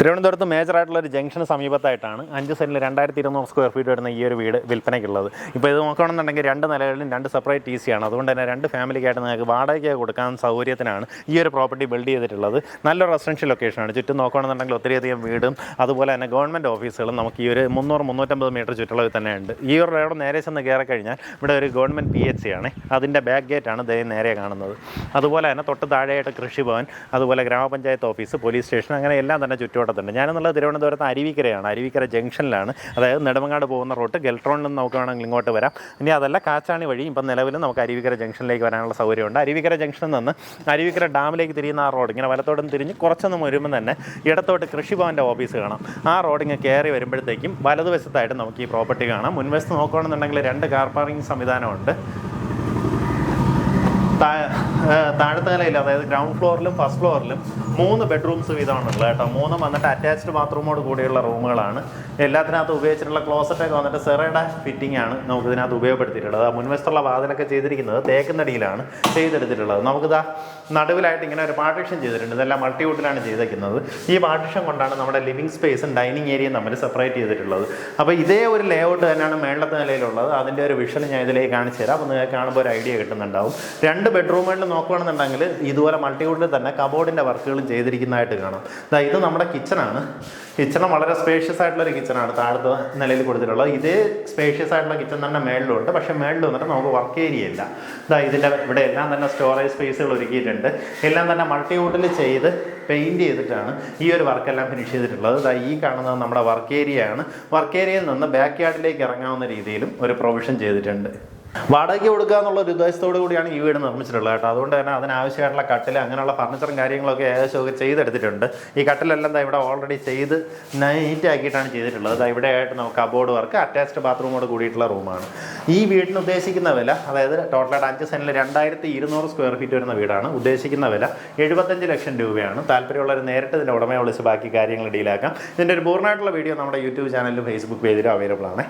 തിരുവനന്തപുരത്ത് മേജർ ആയിട്ടുള്ള ഒരു ജംഗ്ഷന് സമീപത്തായിട്ടാണ് അഞ്ച് സെന്റിൽ രണ്ടായിരത്തി ഇരുന്നൂറ് സ്ക്വയർ ഫീറ്റ് വരുന്ന ഈ ഒരു വീട് വിൽപ്പനയ്ക്കുള്ളത്. ഇപ്പോൾ ഇത് നോക്കുകയാണെന്നുണ്ടെങ്കിൽ രണ്ട് നിലകളിലും രണ്ട് സെപ്പറേറ്റ് സിയാണ് ആണ്. അതുകൊണ്ട് തന്നെ രണ്ട് ഫാമിലിക്കായിട്ട് നിങ്ങൾക്ക് വാടകയ്ക്ക് കൊടുക്കാൻ സൗകര്യത്തിനാണ് ഈ ഒരു പ്രോപ്പർട്ടി ബിൽഡ് ചെയ്തിട്ടുള്ളത്. നല്ലൊരു റെസിഡൻഷ്യൽ ലൊക്കേഷനാണ് ചുറ്റും നോക്കുകയാണെന്നുണ്ടെങ്കിൽ ഒത്തിരിയധികം വീടും അതുപോലെ തന്നെ ഗവൺമെന്റ് ഓഫീസുകളും നമുക്ക് ഈ ഒരു മുന്നൂറ് മുന്നൂറ്റമ്പത് മീറ്റർ ചുറ്റളവിൽ തന്നെ ഉണ്ട്. ഈ ഒരു റോഡ് നേരെ ചെന്ന് കയറി കഴിഞ്ഞാൽ ഇവിടെ ഒരു ഗവൺമെന്റ് പി എച്ച് സി ആണ്. അതിന്റെ ബാക്ക് ഗേറ്റാണ് ദേ നേരെ കാണുന്നത്. അതുപോലെ തന്നെ തൊട്ട് താഴെയായിട്ട് കൃഷിഭവൻ അതുപോലെ ഗ്രാമപഞ്ചായത്ത് ഓഫീസ് പോലീസ് സ്റ്റേഷൻ അങ്ങനെ എല്ലാം തന്നെ ചുറ്റുവട്ടത്തുണ്ട് ഞാനെന്നുള്ളത് തിരുവനന്തപുരത്ത് അരുവിക്കരയാണ്. അരുവിക്കര ജംഗ്ഷനിലാണ്. അതായത് നെടുമങ്ങാട് പോകുന്ന റൂട്ട് ഗൽട്രോണിൽ നിന്ന് നമുക്ക് വേണമെങ്കിൽ ഇങ്ങോട്ട് വരാം. ഇനി അതല്ല കാച്ചാണി വഴി ഇപ്പം നിലവിൽ നമുക്ക് അരുവിക്കര ജംഗ്ഷനിലേക്ക് വരാനുള്ള സൗകര്യമുണ്ട്. അരുവിക്കര ജംഗ്ഷനിൽ നിന്ന് അരുവിക്കര ഡാമിലേക്ക് തിരിയുന്ന ആ റോഡ് ഇങ്ങനെ വലത്തോട്ടും തിരിഞ്ഞ് കുറച്ചൊന്ന് വരുമ്പോൾ തന്നെ ഇടത്തോട്ട് കൃഷിഭവന്റെ ഓഫീസ് കാണാം. ആ റോഡ് ഇങ്ങനെ കയറി വരുമ്പോഴത്തേക്കും വലതുവശത്തായിട്ട് നമുക്ക് ഈ പ്രോപ്പർട്ടി കാണാം. മുൻവശത്ത് നോക്കുകയാണെന്നുണ്ടെങ്കിൽ രണ്ട് കാർ പാർക്കിംഗ് സംവിധാനമുണ്ട്. താഴത്തെ നിലയിൽ അതായത് ഗ്രൗണ്ട് ഫ്ലോറിലും ഫസ്റ്റ് ഫ്ലോറിലും മൂന്ന് ബെഡ്റൂംസ് വീതമാണ് ഉള്ളത് കേട്ടോ. മൂന്നും വന്നിട്ട് അറ്റാച്ച്ഡ് ബാത്റൂമോട് കൂടിയുള്ള റൂമുകളാണ്. എല്ലാത്തിനകത്ത് ഉപയോഗിച്ചിട്ടുള്ള ക്ലോസറ്റൊക്കെ വന്നിട്ട് സെറയുടെ ഫിറ്റിംഗ് ആണ് നമുക്ക് ഇതിനകത്ത് ഉപയോഗപ്പെടുത്തിയിട്ടുള്ളത് മുൻവശത്തുള്ള വാതിലൊക്കെ ചെയ്തിരിക്കുന്നത് തേക്കുന്നടിയിലാണ് ചെയ്തെടുത്തിട്ടുള്ളത്. നമുക്കിതാ നടുവിലായിട്ട് ഇങ്ങനെ ഒരു പാർട്ടീഷൻ ചെയ്തിട്ടുണ്ട്. ഇതെല്ലാം മൾട്ടിവുഡിലാണ് ചെയ്തേക്കുന്നത്. ഈ പാർട്ടീഷൻ കൊണ്ടാണ് നമ്മുടെ ലിവിങ് സ്പേസും ഡൈനിങ് ഏരിയയും തമ്മിൽ സെപ്പറേറ്റ് ചെയ്തിട്ടുള്ളത്. അപ്പോൾ ഇതേ ഒരു ലേഔട്ട് തന്നെയാണ് മേളത്തെ നിലയിലുള്ളത്. അതിന്റെ ഒരു വിഷൻ ഞാൻ ഇതിലേക്ക് കാണിച്ചു തരാം. അപ്പോൾ നിങ്ങൾക്ക് കാണുമ്പോൾ ഒരു ഐഡിയ കിട്ടുന്നുണ്ടാവും. രണ്ട് ബെഡ്റൂമുകളിൽ നോക്കുകയാണെന്നുണ്ടെങ്കിൽ ഇതുപോലെ മൾട്ടിവുഡിൽ തന്നെ കബോർഡിന്റെ വർക്കുകളും ചെയ്തിരിക്കുന്നതായിട്ട് കാണാം. ഇത് നമ്മുടെ കിച്ചണാണ് കിച്ചൺ വളരെ സ്പേഷ്യസ് ആയിട്ടുള്ള ഒരു കിച്ചണാണ് താഴത്തെ നിലയിൽ കൊടുത്തിട്ടുള്ളത്. ഇതേ സ്പേഷ്യസ് ആയിട്ടുള്ള കിച്ചൺ തന്നെ മേളിലുണ്ട്. പക്ഷേ മേളിൽ വന്നിട്ട് നമുക്ക് വർക്ക് ഏരിയ ഇല്ല. ഇതാ ഇതിന്റെ ഇവിടെ എല്ലാം തന്നെ സ്റ്റോറേജ് സ്പേസുകൾ ഒരുക്കിയിട്ടുണ്ട്. എല്ലാം തന്നെ മൾട്ടി വുഡിൽ ചെയ്ത് പെയിന്റ് ചെയ്തിട്ടാണ് ഈ ഒരു വർക്കെല്ലാം ഫിനിഷ് ചെയ്തിട്ടുള്ളത്. ഈ കാണുന്നത് നമ്മുടെ വർക്ക് ഏരിയയാണ് വർക്ക് ഏരിയയിൽ നിന്ന് ബാക്ക് യാർഡിലേക്ക് ഇറങ്ങാവുന്ന രീതിയിലും ഒരു പ്രൊവിഷൻ ചെയ്തിട്ടുണ്ട്. വാടകയ്ക്ക് കൊടുക്കുക എന്നുള്ള ഒരു ഉദ്ദേശത്തോടു കൂടിയാണ് ഈ വീട് നിർമ്മിച്ചിട്ടുള്ളത് കേട്ടോ. അതുകൊണ്ട് തന്നെ അതിനാവശ്യമായിട്ടുള്ള കട്ടിൽ അങ്ങനെയുള്ള ഫർണിച്ചറും കാര്യങ്ങളൊക്കെ ഏകദേശം ഒക്കെ ചെയ്തെടുത്തിട്ടുണ്ട്. ഈ കട്ടിലെല്ലാം ഇവിടെ ഓൾറെഡി ചെയ്ത് നൈറ്റ് ആക്കിയിട്ടാണ് ചെയ്തിട്ടുള്ളത്. ഇവിടെ ആയിട്ട് നമുക്ക് അബോർഡ് വർക്ക് അറ്റാച്ച്ഡ് ബാത്റൂമോട് കൂടിയിട്ടുള്ള റൂമാണ് ഈ വീടിന് ഉദ്ദേശിക്കുന്ന വില അതായത് ടോട്ടലായിട്ട് അഞ്ച് സെന്റിൽ രണ്ടായിരത്തി ഇരുന്നൂറ് സ്ക്വയർ ഫീറ്റ് വരുന്ന വീടാണ്. ഉദ്ദേശിക്കുന്ന വില എഴുപത്തഞ്ച് ലക്ഷം രൂപയാണ്. താല്പര്യമുള്ളവർ നേരിട്ട് ഇതിന്റെ ഉടമയെ വിളിച്ച് ബാക്കി കാര്യങ്ങൾ ഡീലാക്കാം ഇതിന്റെ ഒരു പൂർണമായിട്ടുള്ള വീഡിയോ നമ്മുടെ യൂട്യൂബ് ചാനലിലും ഫേസ്ബുക്ക് പേജിലും അവൈലബിൾ ആണ്.